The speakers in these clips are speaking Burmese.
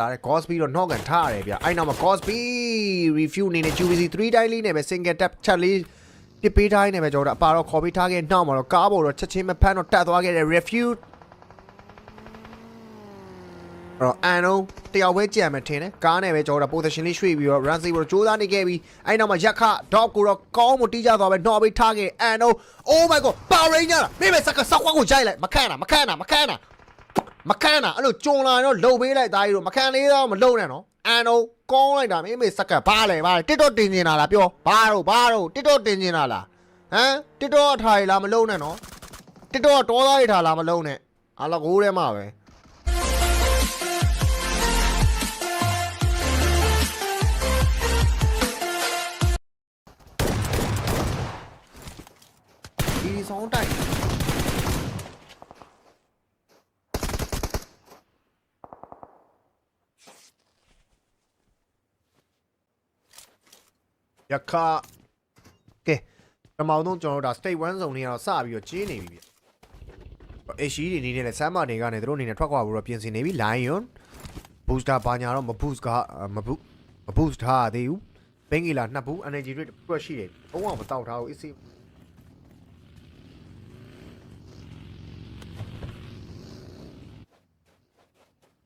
လာတယ် Gosby တော့ knock ကန်ထားရတယ်ဗျအဲ့နောက်မှာ Gosby review အနေနဲ့ QVC 3တိုင်းလေးနဲ့ပဲ single tap ချက်လေးပြစ်ပေးထားရင်းနဲ့ပဲကျွန်တော်တို့အပါတော့ခေါ်ပေးထားခဲ့နောက်မှာတော့ကားပေါ်တော့ချက်ချင်းမဖမ်းတော့တက်သွားခဲ့တဲ့ review အဲ့တော့အန်တော့တယောက်ပဲကြံမယ်ထင်တယ်ကားနဲ့ပဲကျွန်တော်တို့ position လေးရွှေ့ပြီးတော့ run saver ကိုစူးစမ်းနေခဲ့ပြီးအဲ့နောက်မှာရက်ခ dog ကိုတော့ကောင်းမတီးကြသွားပဲနော်ပေးထားခဲ့အန်တော့ oh my god power ranger လားမိမဲစက်ကစောက်ခွက်ကိုရိုက်လိုက်မခန့်တာမခန့်တာမခန့်တာ မခန့်တာအဲ့လိုကြုံလာရင်တော့လှုပ်ပေးလိုက်သားကြီးတို့မခန့်လေးတော့မလှုပ်နဲ့နော်အန်တော့ကောင်းလိုက်တာမိမဲစက်ကဘာလဲဘာလဲတစ်တော့တင်နေတာလားပြောဘာတော့ဘာတော့တစ်တော့တင်နေတာလားဟမ်တစ်တော့အထားရလားမလှုပ်နဲ့နော်တစ်တော့တောသားရထားလားမလှုပ်နဲ့အလကိုးထဲမှာပဲဒီဆောင်တိုက် ရခကဲပထမဆုံးကျွန်တော်တို့ဒါ state 1 zone လေးကတော့စပြီးတော့ကျင်းနေပြီဗျ။ HE တွေနေနဲ့ဆမ်းမတွေကနေတို့အနေနဲ့ထွက်ခွာဖို့တော့ပြင်ဆင်နေပြီ Lion booster ဘာညာတော့မ boost ကမ boost မ boost ထားရသေးဘူး။ဘင်ဂီလာနှစ်ဘူး energy rate တစ်ခုရှိတယ်။ဘုံအောင်မတောက်ထားဘူး AC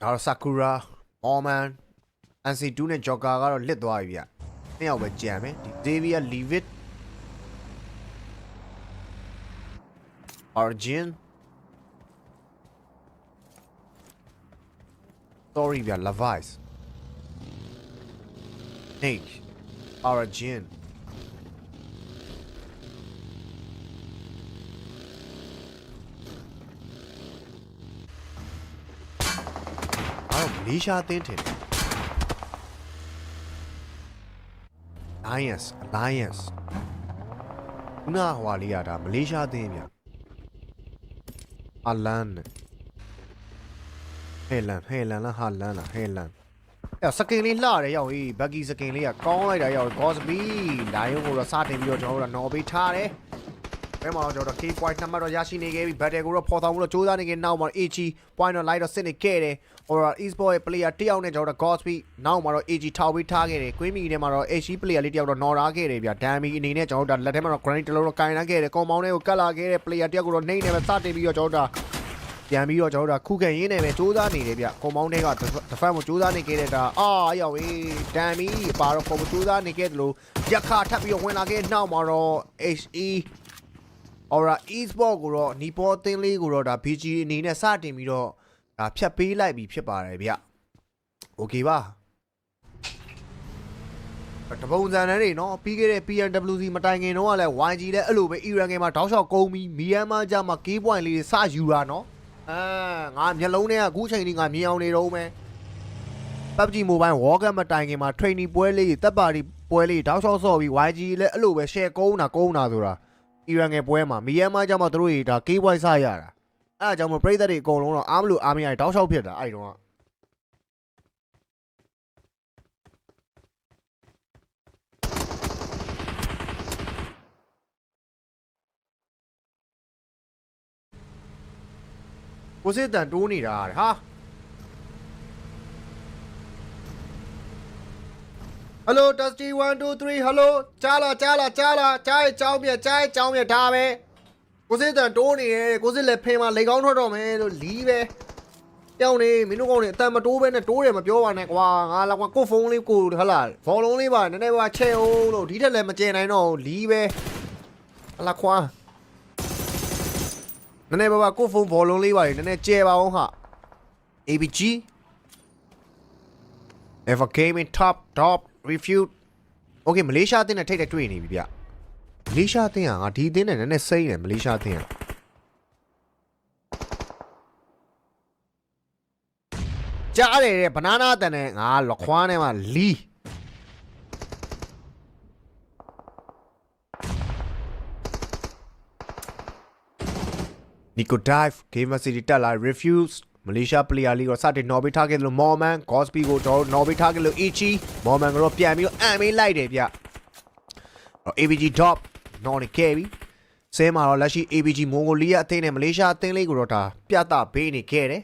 ဒါတော့ Sakura, Oman, NC2 နဲ့ Joker ကတော့လစ်သွားပြီဗျ။ နှစ်ယောက်ပဲကြံမယ်။ဒီ Xavier Levitt Origin Sorry ဗျ Levi's Nick Origin အားတော့မလေးရှားအသင်းထင်တယ် Alliance Alliance ခုနကဟွာလေးရတာမလေးရှားအသင်းဗျအလန်ဟဲလန်ဟဲလန်လားဟာလန်လားဟဲလန်အဲ့စကင်လေးလှတယ်ရောက်ဟေးဘက်ကီစကင်လေးကကောင်းလိုက်တာရောက်ကော့စဘီလိုင်းကိုတော့စတင်ပြီးတော့ကျွန်တော်တို့ကနော်ပေးထားတယ် ဘယ်မှာတော့ကျွန်တော်တို့ K point နံပါတ်တော့ရရှိနေခဲ့ပြီ battle ကိုတော့ပေါ်ဆောင်မှုတော့စူးစမ်းနေခဲ့နောက်မှာ AG point တော့ light တော့စစ်နေခဲ့တယ် Aura Esport ရဲ့ player တယောက်နဲ့ကျွန်တော်တို့ Godsby နောက်မှာတော့ AG ထောက်ပေးထားခဲ့တယ် Queen Mii ထဲမှာတော့ HG player လေးတယောက်တော့နော်ထားခဲ့တယ်ဗျ Dami အနေနဲ့ကျွန်တော်တို့လက်ထဲမှာတော့ Granny တစ်လုံးတော့ကင်လာခဲ့တယ် Compound ထဲကိုကတ်လာခဲ့တဲ့ player တယောက်ကိုတော့နှိမ့်နေပဲစတင်ပြီးတော့ကျွန်တော်တို့ပြန်ပြီးတော့ကျွန်တော်တို့ခုခံရင်းနေပဲစူးစမ်းနေတယ်ဗျ Compound ထဲက defend ကိုစူးစမ်းနေခဲ့တဲ့ဒါအာရောက်ဟေး Dami ပါတော့ပုံစူးစမ်းနေခဲ့တယ်လို့ရက်ခထပ်ပြီးတော့ဝင်လာခဲ့နောက်မှာတော့ HE Aura Esport ကိုတော့နီပေါ်အသင်းလေးကိုတော့ဒါ BG အနေနဲ့စတင်ပြီးတော့ဒါဖြတ်ပေးလိုက်ပြီဖြစ်ပါတယ်ဗျ။ Okay ပါ။တပုံစံနဲ့နေနော်ပြီးခဲ့တဲ့ PNWC မတိုင်ခင်တော့ကလည်း YG လည်းအဲ့လိုပဲ Iran ကမှာတောက်လျှောက်ကုန်းပြီးမီယန်မာကြမှာ key point လေးတွေစယူတာနော်။အာငါမျက်လုံးထဲကအခုချိန်ထိငါမြင်အောင်နေတော့မယ်။ PUBG Mobile War Cup မတိုင်ခင်မှာ training ပွဲလေးတပ်ပါတီပွဲလေးတောက်လျှောက်ဆော့ပြီး YG လည်းအဲ့လိုပဲ share ကုန်းတာကုန်းတာဆိုတာ အီရန်ငယ်ပွဲမှာမီယန်မားကြောင့်မှသူတို့တွေဒါကေးဝိုက်စရတာအဲ့ဒါကြောင့်မပရိသတ်တွေအကုန်လုံးတော့အားမလို့အားမရတောက်လျှောက်ဖြစ်တာအဲ့တုန်းကကိုစစ်တန်တိုးနေတာတဲ့ဟာ ဟယ်လို testy 1 2 3 hello ကြားလားကြားလားကြားလားကြားရဲ့ကြောင်းပြကြားရဲ့ကြောင်းပြဒါပဲကိုစစ်တန်တိုးနေတယ်ကိုစစ်လည်းဖင်မှာလေကောင်းထွက်တော့မယ်လို့လီးပဲပြောင်းနေမင်းတို့ကောင်နေအတန်မတိုးပဲနဲ့တိုးတယ်မပြောပါနဲ့ကွာငါလာကွာကိုဖုန်းလေးကိုဟလာဘောလုံးလေးပါနည်းနည်းပါချဲအောင်လို့ဒီထက်လည်းမကျင်နိုင်တော့ဘူးလီးပဲဟလာခွာနည်းနည်းပါပါကိုဖုန်းဘောလုံးလေးပါနည်းနည်းကျဲပါအောင်ဟာ ABG Ever Gaming Top Top Refute Okay မလေးရှားအသင်းနဲ့ထိတ်တဲ့တွေ့နေပြီဗျမလေးရှားအသင်းကငါဒီအသင်းနဲ့နည်းနည်းစိမ့်တယ်မလေးရှားအသင်းကကြားတယ်တဲ့ဘနာနာတန်နဲ့ငါလခွားနဲ့မှလီနီကိုဒိုင်ဖ်ဂေးမာစီတီတက်လာ refuse မလေးရှားပလီယာလီကိုစတင်နော်ဘေးထားခဲ့တယ်လို့မော်မန်ဂေါ့စပီကိုတော့နော်ဘေးထားခဲ့လို့ EG မော်မန်ကတော့ပြန်ပြီးတော့အန်မေးလိုက်တယ်ဗျအော် ABG top နော်နေခဲ့ပြီဆဲမှာတော့လက်ရှိ ABG မွန်ဂိုလီးယားအသင်းနဲ့မလေးရှားအသင်းလေးကိုတော့ဒါပြသပေးနေခဲ့တယ်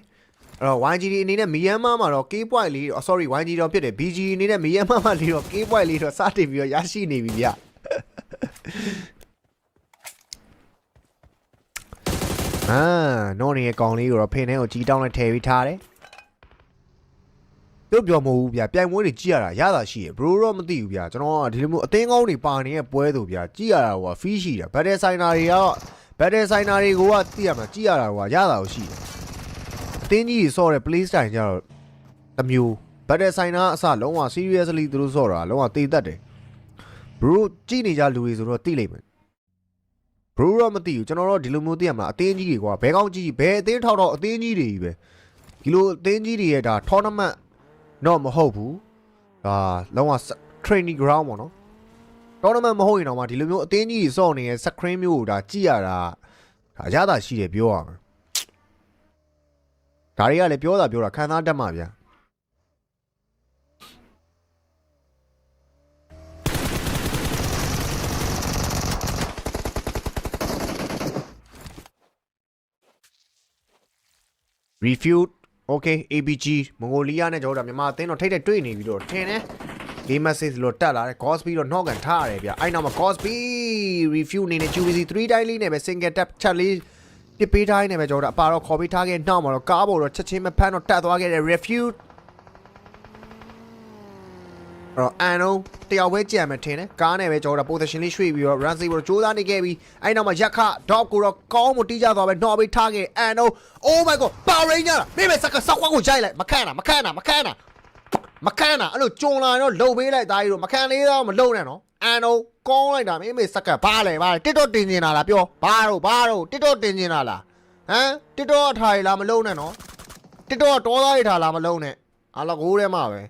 အဲ့တော့ YGD အနေနဲ့မီယန်မာမှာတော့ K point လေးတော့ sorry YGD တော့ဖြစ်တယ် BG အနေနဲ့မီယန်မာမှာလေးတော့ K point လေးတော့စတင်ပြီးတော့ရရှိနေပြီဗျ အာနော်နေရဲ့ကောင်လေးကိုတော့ဖင်ထဲကိုကြီးတောင်းနဲ့ထည့်ပြီးထားတယ်တို့ပြောမဟုတ်ဘူးဗျပြိုင်ပွဲတွေကြည့်ရတာရတာရှိရဘရိုတော့မသိဘူးဗျကျွန်တော်ကဒီလိုမျိုးအသင်းကောင်းတွေပါနေတဲ့ပွဲသူဗျကြည့်ရတာဟိုဖီးရှိတယ်ဘတ်တယ်ဆိုင်နာတွေကတော့ဘတ်တယ်ဆိုင်နာတွေကိုကသိရမှာကြည့်ရတာဟိုရတာကိုရှိတယ်အသင်းကြီးကြီးစော့တဲ့ play style ကြတော့တစ်မျိုးဘတ်တယ်ဆိုင်နာအစလုံးဝ seriously သူတို့စော့တာလုံးဝတေးတတ်တယ်ဘရိုကြည့်နေကြလူတွေဆိုတော့သိလိမ့်မယ် ဘရိုတော့မသိဘူးကျွန်တော်တို့ဒီလိုမျိုးသိရမှာအသင်းကြီးတွေကဘဲကောင်းကြီးဘဲအသင်းထောက်တော့အသင်းကြီးတွေကြီးပဲဒီလိုအသင်းကြီးတွေရဲ့ဒါ tournament တော့မဟုတ်ဘူးဒါလုံးဝ training ground ပေါ့နော် tournament မဟုတ်ရင်တော့မှဒီလိုမျိုးအသင်းကြီးကြီးစော့နေတဲ့ screen မျိုးကိုဒါကြည့်ရတာဒါရတာရှိတယ်ပြောရမယ်ဒါတွေကလည်းပြောတာပြောတာခံစားတတ်မှာဗျာ refute okay abg မွန်ဂိုလီးယားနဲ့ကျွန်တော်တို့ကမြန်မာအသင်းတော့ထိတ်တဲ့တွေ့နေပြီးတော့ထင်တယ် game message လို့တက်လာတယ် Gosby တော့ knock ကန်ထားရတယ်ဗျအဲ့နောက်မှာ Gosby review အနေနဲ့ QVC 3တိုင်းလေးနဲ့ပဲ single tap ချက်လေးပြစ်ပေးတိုင်းနဲ့ပဲကျွန်တော်တို့အပါတော့ခေါ်ပေးထားခဲ့နောက်မှာတော့ကားပေါ်တော့ချက်ချင်းမဖမ်းတော့တက်သွားခဲ့တယ် refute အဲ့တော့အန်တော့တယောက်ပဲကြံမယ်ထင်တယ်ကားနဲ့ပဲကျွန်တော်တို့ position လေးရွှေ့ပြီးတော့ run saver စူးစမ်းနေခဲ့ပြီးအဲ့နောက်မှာရက်ခ dog ကိုတော့ကောင်းမတီးကြသွားပဲနော်ပေးထားခဲ့အန်တော့ oh my god power ranger လားမိမဲစကဆောက်ခွက်ကိုကြိုက်လိုက်မခန့်တာမခန့်တာမခန့်တာမခန့်တာအဲ့လိုကြုံလာရင်တော့လှုပ်ပေးလိုက်သားကြီးတော့မခန့်လေးတော့မလှုပ်နဲ့နော်အန်တော့ကောင်းလိုက်တာမိမဲစကဘာလဲဘာလဲတစ်တော့တင်နေတာလားပြောဘာတော့ဘာတော့တစ်တော့တင်နေတာလားဟမ်တစ်တော့အထားရလားမလှုပ်နဲ့နော်တစ်တော့တောသားရထားလားမလှုပ်နဲ့အားလကိုးထဲမှာပဲ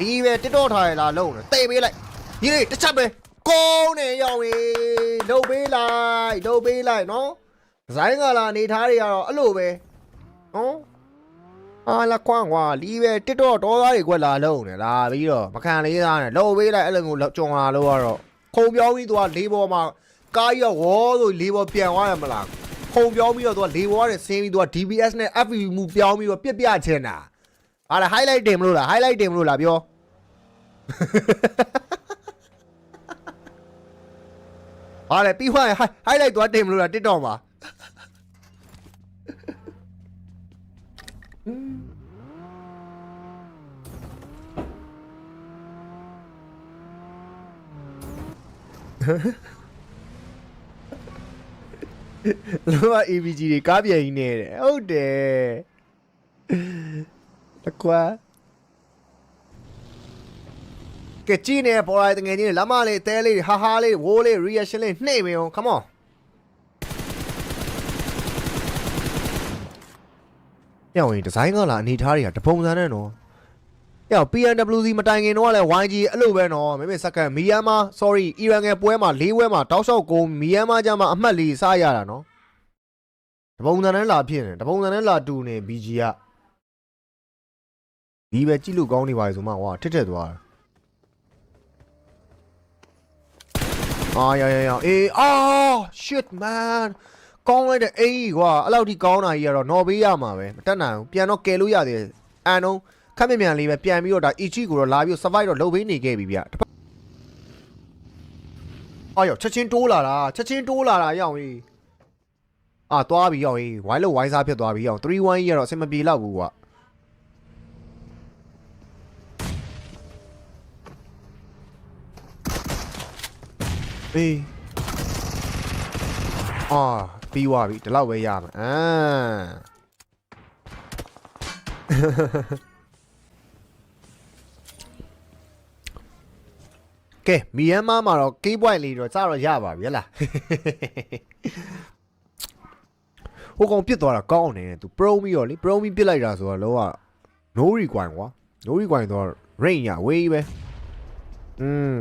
ဒီပဲတစ်တော့ထားရလားလုံတယ်တိတ်ပေးလိုက်ညီလေးတစ်ချက်ပဲကောင်းနေရောက်ရေလှုပ်ပေးလိုက်လှုပ်ပေးလိုက်နော်ဒီဇိုင်းကလာနေထားတွေကတော့အဲ့လိုပဲနော်အာလာကွမ်ကွာလီးပဲတစ်တော့တော်သားတွေကွက်လာလုံတယ်လာပြီးတော့မခံလေးသားနဲ့လှုပ်ပေးလိုက်အဲ့လိုမျိုးကြုံလာလို့ကတော့ခုံပြောင်းပြီးသွားလေးပေါ်မှာကားကြီးကဝေါ်ဆိုလေးပေါ်ပြန်သွားရမလားခုံပြောင်းပြီးတော့သူကလေးပေါ်နဲ့ဆင်းပြီးသူက DBS နဲ့ FV မူပြောင်းပြီးတော့ပြက်ပြချင်တာ ဟာလား highlight တင်မလို့လား highlight တင်မလို့လားပြောဟာလေပြီးသွားရင် hi- highlight သွားတင်မလို့လား TikTok မှာလောက AVG တွေကားပြန်ကြီးနေတယ်ဟုတ်တယ် တကွာကဲကြည့်နေပေါ်လာတဲ့ငယ်ချင်းတွေလမ်းမလေးတဲလေးဟာဟာလေးဝိုးလေး reaction လေးနှိမ့်မအောင် come on ပြောင်းရင်ဒီဇိုင်းကလာအနေထားတွေကတပုံစံနဲ့နော်ပြောင်း PNWC မတိုင်ခင်တော့လည်း YG အဲ့လိုပဲနော်မမေစက္ကန့်မီယန်မာ sorry အီရန်ငယ်ပွဲမှာ၄ပွဲမှာတောက်လျှောက်ကုန်မီယန်မာကျမှအမှတ်လေးစားရတာနော်တပုံစံနဲ့လာဖြစ်နေတပုံစံနဲ့လာတူနေ BG က ဒီပဲကြည့်လို့ကောင်းနေပါလေဆိုမှဟွာထစ်ထက်သွားတာအာရရရအေးအာ shit man ကောင်းလိုက်တဲ့အေးကွာအဲ့လောက်ထိကောင်းတာကြီးကတော့နော်ဘေးရမှာပဲမတက်နိုင်ဘူးပြန်တော့ကယ်လို့ရသေးတယ်အန်တော့ခက်မြမြန်လေးပဲပြန်ပြီးတော့ဒါ ichi ကိုတော့လာပြီး survive တော့လုပ်ပေးနေခဲ့ပြီဗျတစ်ဖက်အော်ရောချက်ချင်းတိုးလာတာချက်ချင်းတိုးလာတာရောက်ပြီအာသွားပြီရောက်ပြီဝိုင်းလို့ဝိုင်းစားဖြစ်သွားပြီရောက်3-1ကြီးကတော့အဆင်မပြေတော့ဘူးကွာ အေးအာပြီးသွားပြီဒီလောက်ပဲရမှာအာကဲမီယန်မာမှာတော့ key point လေးတော့စတော့ရပါပြီဟဲ့လားဟိုကောင်ပြစ်သွားတာကောင်းနေတယ်သူ pro ပြီးတော့လေ pro ပြီးပြစ်လိုက်တာဆိုတော့လောက no require ကွာ no require တော့ range ရဝေးပဲอืม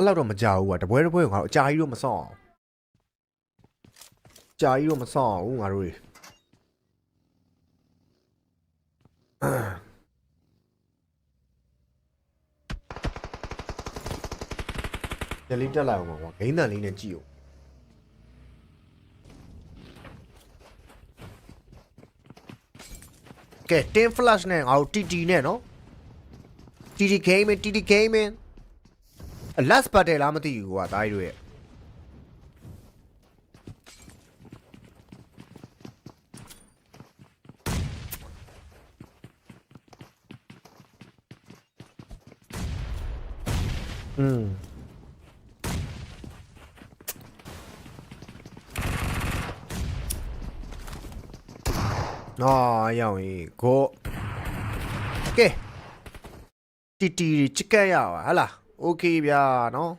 အဲ့လောက်တော့မကြောက်ဘူးကွာတပွဲတပွဲကိုငါတို့အကြာကြီးတော့မဆော့အောင်အကြာကြီးတော့မဆော့အောင်ဘူးငါတို့တွေကြလေးတက်လိုက်အောင်ကွာဂိမ်းတန်လေးနဲ့ကြည့်အောင်ကဲ10 flash နဲ့ငါတို့ TT နဲ့နော် TT gaming TT gaming last battle လားမသိဘူးကွာဒါကြီးတို့ရဲ့อืมအော်ရောင်ကြီးကိုကဲတီတီချစ်ကက်ရပါဟဟလား โอเคဗျာနော်